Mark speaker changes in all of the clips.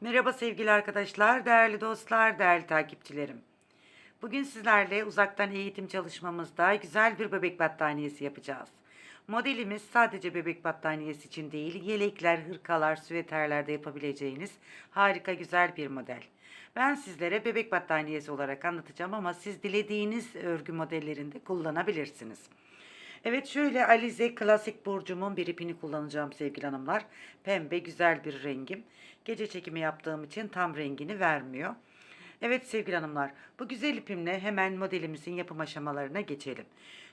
Speaker 1: Merhaba sevgili arkadaşlar, değerli dostlar, değerli takipçilerim. Bugün sizlerle uzaktan eğitim çalışmamızda güzel bir bebek battaniyesi yapacağız. Modelimiz sadece bebek battaniyesi için değil, yelekler, hırkalar, süveterler de yapabileceğiniz harika güzel bir model. Ben sizlere bebek battaniyesi olarak anlatacağım ama siz dilediğiniz örgü modellerinde kullanabilirsiniz. Evet şöyle Alize klasik burcumun bir ipini kullanacağım sevgili hanımlar. Pembe güzel bir rengim. Gece çekimi yaptığım için tam rengini vermiyor. Evet sevgili hanımlar bu güzel ipimle hemen modelimizin yapım aşamalarına geçelim.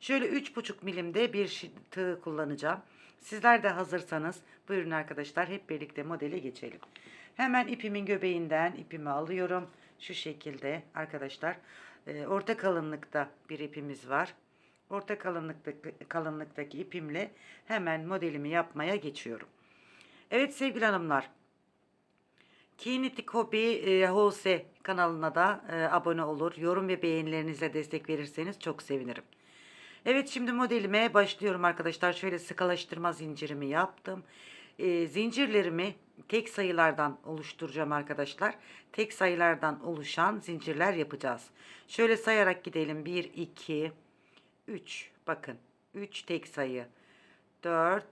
Speaker 1: Şöyle 3,5 milimde bir tığ kullanacağım. Sizler de hazırsanız buyurun arkadaşlar hep birlikte modele geçelim. Hemen ipimin göbeğinden ipimi alıyorum. Şu şekilde arkadaşlar. Ee, orta kalınlıkta bir ipimiz var. Orta kalınlıktaki, kalınlıktaki ipimle hemen modelimi yapmaya geçiyorum. Evet sevgili hanımlar. Kinetic Hobby e, Hose kanalına da e, abone olur. Yorum ve beğenilerinizle destek verirseniz çok sevinirim. Evet şimdi modelime başlıyorum arkadaşlar. Şöyle sıkalaştırma zincirimi yaptım. E, zincirlerimi tek sayılardan oluşturacağım arkadaşlar. Tek sayılardan oluşan zincirler yapacağız. Şöyle sayarak gidelim. 1, 2, 3 bakın 3 tek sayı 4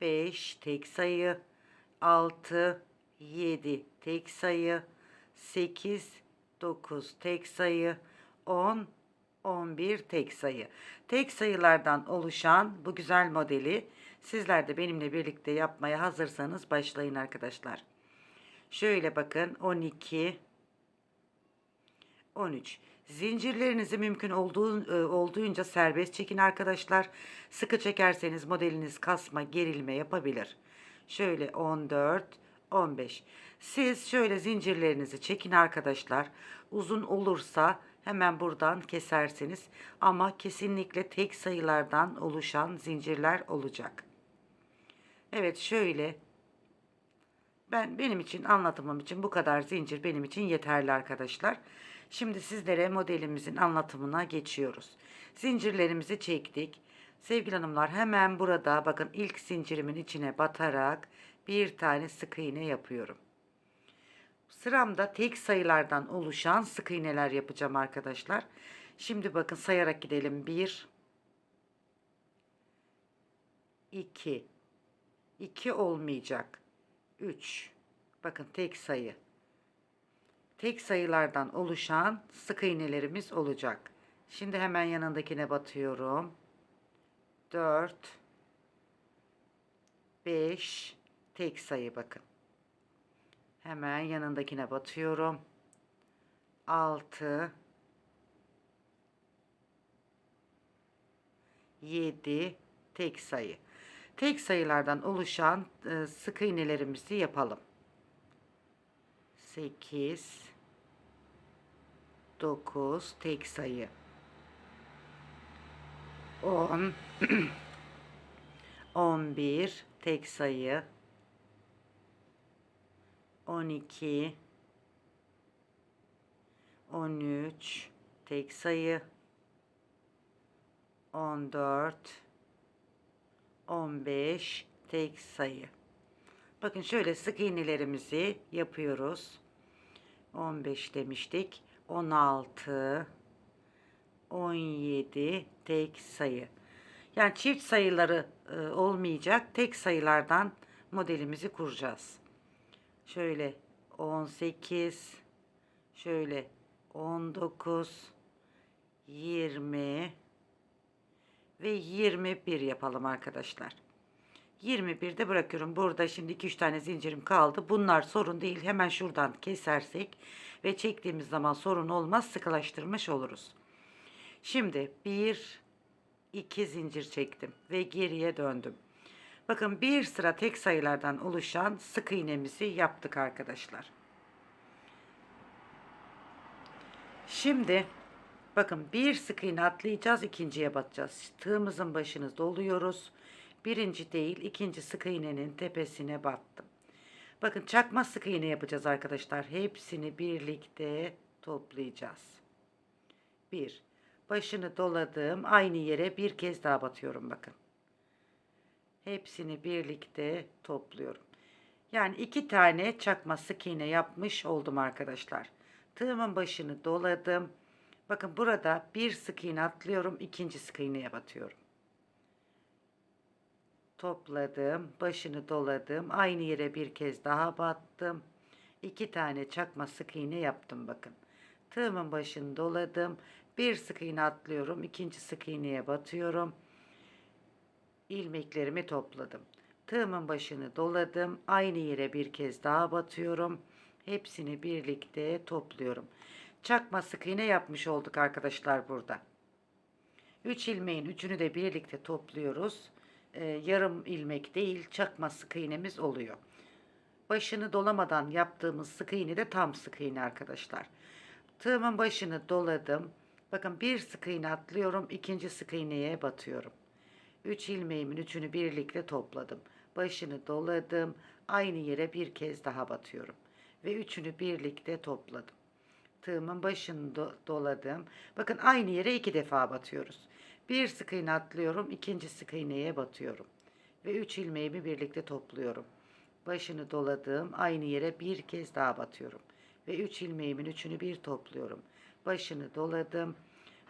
Speaker 1: 5 tek sayı 6 7 tek sayı 8 9 tek sayı 10 11 tek sayı. Tek sayılardan oluşan bu güzel modeli sizler de benimle birlikte yapmaya hazırsanız başlayın arkadaşlar. Şöyle bakın 12 13. Zincirlerinizi mümkün olduğu, e, olduğunca serbest çekin arkadaşlar. Sıkı çekerseniz modeliniz kasma, gerilme yapabilir. Şöyle 14, 15. Siz şöyle zincirlerinizi çekin arkadaşlar. Uzun olursa hemen buradan kesersiniz. Ama kesinlikle tek sayılardan oluşan zincirler olacak. Evet şöyle ben benim için anlatımım için bu kadar zincir benim için yeterli arkadaşlar. Şimdi sizlere modelimizin anlatımına geçiyoruz. Zincirlerimizi çektik. Sevgili hanımlar hemen burada bakın ilk zincirimin içine batarak bir tane sık iğne yapıyorum. Sıramda tek sayılardan oluşan sık iğneler yapacağım arkadaşlar. Şimdi bakın sayarak gidelim. 1 2 2 olmayacak. 3 bakın tek sayı tek sayılardan oluşan sık iğnelerimiz olacak. Şimdi hemen yanındakine batıyorum. 4 5 tek sayı bakın. Hemen yanındakine batıyorum. 6 7 tek sayı. Tek sayılardan oluşan e, sık iğnelerimizi yapalım. 8 9 tek sayı 10 11 tek sayı 12 13 tek sayı 14 15 tek sayı Bakın şöyle sık iğnelerimizi yapıyoruz. 15 demiştik. 16 17 tek sayı. Yani çift sayıları e, olmayacak. Tek sayılardan modelimizi kuracağız. Şöyle 18 şöyle 19 20 ve 21 yapalım arkadaşlar. 21'de bırakıyorum. Burada şimdi 2-3 tane zincirim kaldı. Bunlar sorun değil. Hemen şuradan kesersek ve çektiğimiz zaman sorun olmaz. Sıkılaştırmış oluruz. Şimdi 1 2 zincir çektim ve geriye döndüm. Bakın bir sıra tek sayılardan oluşan sık iğnemizi yaptık arkadaşlar. Şimdi bakın bir sık iğne atlayacağız, ikinciye batacağız. Tığımızın başını doluyoruz. Birinci değil, ikinci sık iğnenin tepesine battım. Bakın çakma sık iğne yapacağız arkadaşlar. Hepsini birlikte toplayacağız. Bir. Başını doladığım aynı yere bir kez daha batıyorum bakın. Hepsini birlikte topluyorum. Yani iki tane çakma sık iğne yapmış oldum arkadaşlar. Tığımın başını doladım. Bakın burada bir sık iğne atlıyorum. ikinci sık iğneye batıyorum. Topladım. Başını doladım. Aynı yere bir kez daha battım. İki tane çakma sık iğne yaptım bakın. Tığımın başını doladım. Bir sık iğne atlıyorum. ikinci sık iğneye batıyorum. ilmeklerimi topladım. Tığımın başını doladım. Aynı yere bir kez daha batıyorum. Hepsini birlikte topluyorum. Çakma sık iğne yapmış olduk arkadaşlar burada. 3 ilmeğin üçünü de birlikte topluyoruz. Ee, yarım ilmek değil çakma sık iğnemiz oluyor. Başını dolamadan yaptığımız sık iğne de tam sık iğne arkadaşlar. Tığımın başını doladım. Bakın bir sık iğne atlıyorum. ikinci sık iğneye batıyorum. 3 ilmeğimin üçünü birlikte topladım. Başını doladım. Aynı yere bir kez daha batıyorum. Ve üçünü birlikte topladım. Tığımın başını do- doladım. Bakın aynı yere iki defa batıyoruz. Bir sık iğne atlıyorum. ikinci sık iğneye batıyorum. Ve üç ilmeğimi birlikte topluyorum. Başını doladım. Aynı yere bir kez daha batıyorum. Ve üç ilmeğimin üçünü bir topluyorum. Başını doladım.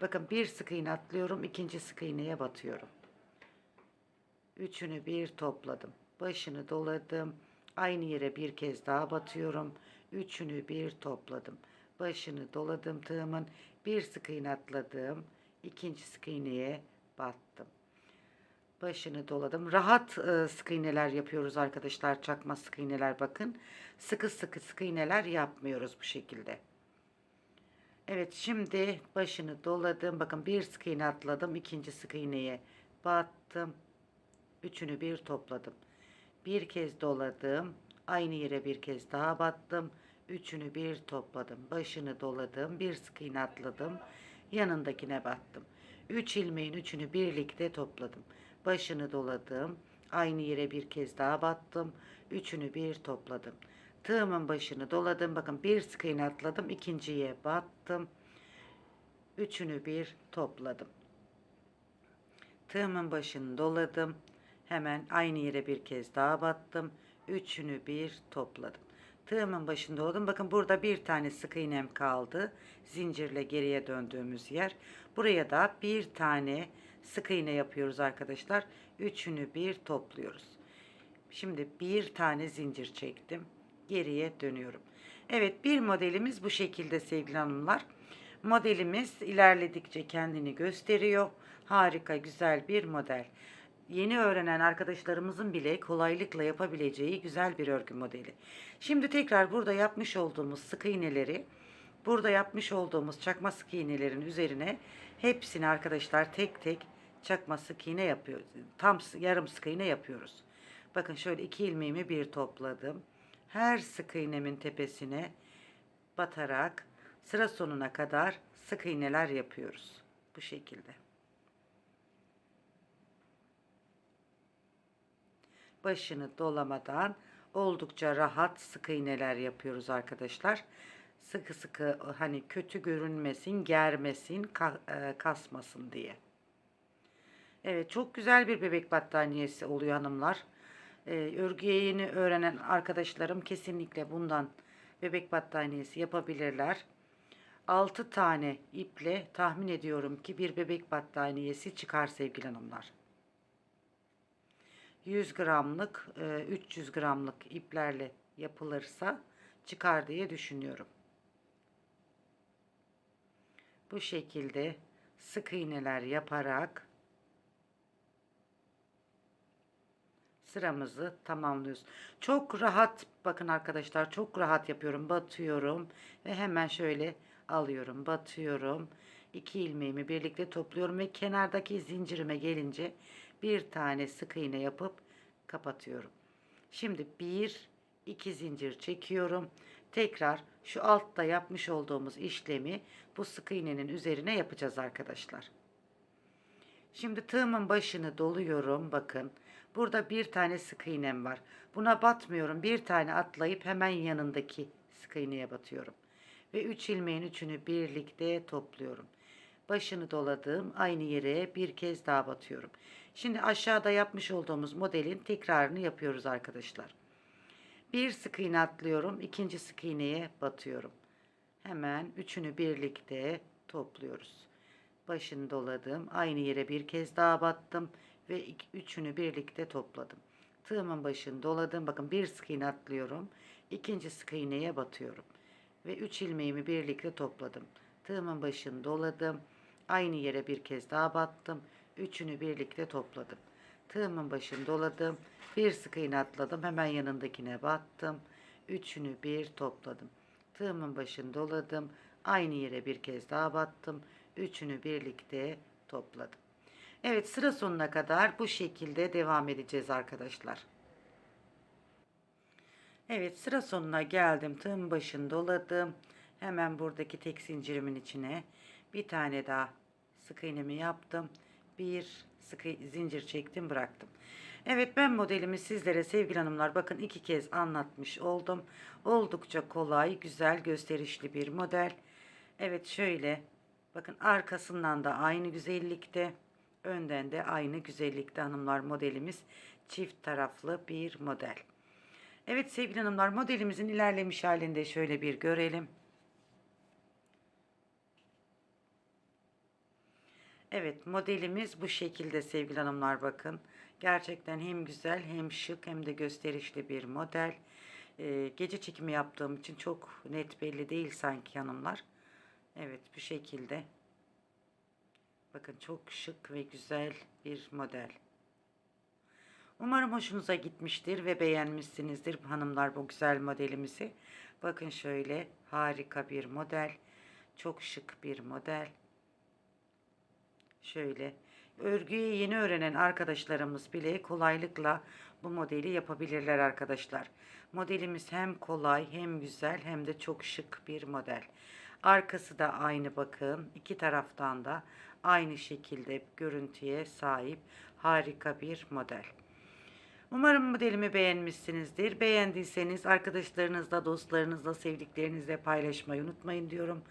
Speaker 1: Bakın bir sık iğne atlıyorum. ikinci sık iğneye batıyorum. Üçünü bir topladım. Başını doladım. Aynı yere bir kez daha batıyorum. Üçünü bir topladım. Başını doladım tığımın. Bir sık iğne atladım. İkinci sık iğneye battım. Başını doladım. Rahat e, sık iğneler yapıyoruz arkadaşlar. Çakma sık iğneler bakın. Sıkı sıkı sık iğneler yapmıyoruz bu şekilde. Evet şimdi başını doladım. Bakın bir sık iğne atladım. ikinci sık iğneye battım. Üçünü bir topladım. Bir kez doladım. Aynı yere bir kez daha battım. Üçünü bir topladım. Başını doladım. Bir sık iğne atladım. Yanındakine battım. Üç ilmeğin üçünü birlikte topladım. Başını doladım. Aynı yere bir kez daha battım. Üçünü bir topladım. Tığımın başını doladım. Bakın bir sık iğne atladım. ikinciye battım. Üçünü bir topladım. Tığımın başını doladım. Hemen aynı yere bir kez daha battım. Üçünü bir topladım. Tığımın başında oldum. Bakın burada bir tane sık iğnem kaldı. Zincirle geriye döndüğümüz yer. Buraya da bir tane sık iğne yapıyoruz arkadaşlar. Üçünü bir topluyoruz. Şimdi bir tane zincir çektim. Geriye dönüyorum. Evet bir modelimiz bu şekilde sevgili hanımlar. Modelimiz ilerledikçe kendini gösteriyor. Harika güzel bir model. Yeni öğrenen arkadaşlarımızın bile kolaylıkla yapabileceği güzel bir örgü modeli. Şimdi tekrar burada yapmış olduğumuz sık iğneleri burada yapmış olduğumuz çakma sık iğnelerin üzerine hepsini arkadaşlar tek tek çakma sık iğne yapıyoruz. Tam yarım sık iğne yapıyoruz. Bakın şöyle iki ilmeğimi bir topladım. Her sık iğnemin tepesine batarak sıra sonuna kadar sık iğneler yapıyoruz. Bu şekilde. Başını dolamadan oldukça rahat sık iğneler yapıyoruz arkadaşlar. Sıkı sıkı hani kötü görünmesin, germesin, e, kasmasın diye. Evet çok güzel bir bebek battaniyesi oluyor hanımlar. Ee, örgüye yeni öğrenen arkadaşlarım kesinlikle bundan bebek battaniyesi yapabilirler. 6 tane iple tahmin ediyorum ki bir bebek battaniyesi çıkar sevgili hanımlar. 100 gramlık, e, 300 gramlık iplerle yapılırsa çıkar diye düşünüyorum. Bu şekilde sık iğneler yaparak sıramızı tamamlıyoruz. Çok rahat bakın arkadaşlar çok rahat yapıyorum. Batıyorum ve hemen şöyle alıyorum. Batıyorum. iki ilmeğimi birlikte topluyorum ve kenardaki zincirime gelince bir tane sık iğne yapıp kapatıyorum. Şimdi bir iki zincir çekiyorum. Tekrar şu altta yapmış olduğumuz işlemi bu sık iğnenin üzerine yapacağız arkadaşlar. Şimdi tığımın başını doluyorum. Bakın burada bir tane sık iğnem var. Buna batmıyorum. Bir tane atlayıp hemen yanındaki sık iğneye batıyorum. Ve 3 ilmeğin üçünü birlikte topluyorum. Başını doladığım aynı yere bir kez daha batıyorum. Şimdi aşağıda yapmış olduğumuz modelin tekrarını yapıyoruz arkadaşlar. Bir sık iğne atlıyorum. ikinci sık iğneye batıyorum. Hemen üçünü birlikte topluyoruz. Başını doladım. Aynı yere bir kez daha battım ve ik- üçünü birlikte topladım. Tığımın başını doladım. Bakın bir sık iğne atlıyorum. ikinci sık iğneye batıyorum. Ve üç ilmeğimi birlikte topladım. Tığımın başını doladım. Aynı yere bir kez daha battım. Üçünü birlikte topladım. Tığımın başını doladım. Bir sık iğne atladım. Hemen yanındakine battım. Üçünü bir topladım. Tığımın başını doladım. Aynı yere bir kez daha battım. Üçünü birlikte topladım. Evet sıra sonuna kadar bu şekilde devam edeceğiz arkadaşlar. Evet sıra sonuna geldim. Tığın başını doladım. Hemen buradaki tek zincirimin içine bir tane daha sık iğnemi yaptım. Bir sık zincir çektim bıraktım. Evet ben modelimi sizlere sevgili hanımlar bakın iki kez anlatmış oldum. Oldukça kolay, güzel, gösterişli bir model. Evet şöyle bakın arkasından da aynı güzellikte. Önden de aynı güzellikte hanımlar modelimiz çift taraflı bir model. Evet sevgili hanımlar modelimizin ilerlemiş halinde şöyle bir görelim. Evet modelimiz bu şekilde sevgili hanımlar bakın. Gerçekten hem güzel hem şık hem de gösterişli bir model. Ee, gece çekimi yaptığım için çok net belli değil sanki hanımlar. Evet bu şekilde. Bakın çok şık ve güzel bir model. Umarım hoşunuza gitmiştir ve beğenmişsinizdir hanımlar bu güzel modelimizi. Bakın şöyle harika bir model. Çok şık bir model. Şöyle örgüyü yeni öğrenen arkadaşlarımız bile kolaylıkla bu modeli yapabilirler arkadaşlar. Modelimiz hem kolay hem güzel hem de çok şık bir model. Arkası da aynı bakın. iki taraftan da aynı şekilde görüntüye sahip harika bir model. Umarım modelimi beğenmişsinizdir. Beğendiyseniz arkadaşlarınızla, dostlarınızla, sevdiklerinizle paylaşmayı unutmayın diyorum.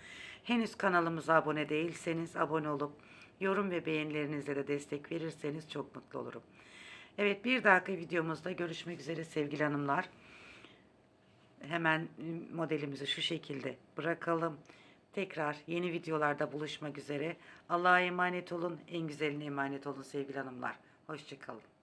Speaker 1: Henüz kanalımıza abone değilseniz abone olup yorum ve beğenilerinizle de destek verirseniz çok mutlu olurum. Evet bir dahaki videomuzda görüşmek üzere sevgili hanımlar. Hemen modelimizi şu şekilde bırakalım. Tekrar yeni videolarda buluşmak üzere. Allah'a emanet olun. En güzeline emanet olun sevgili hanımlar. Hoşçakalın.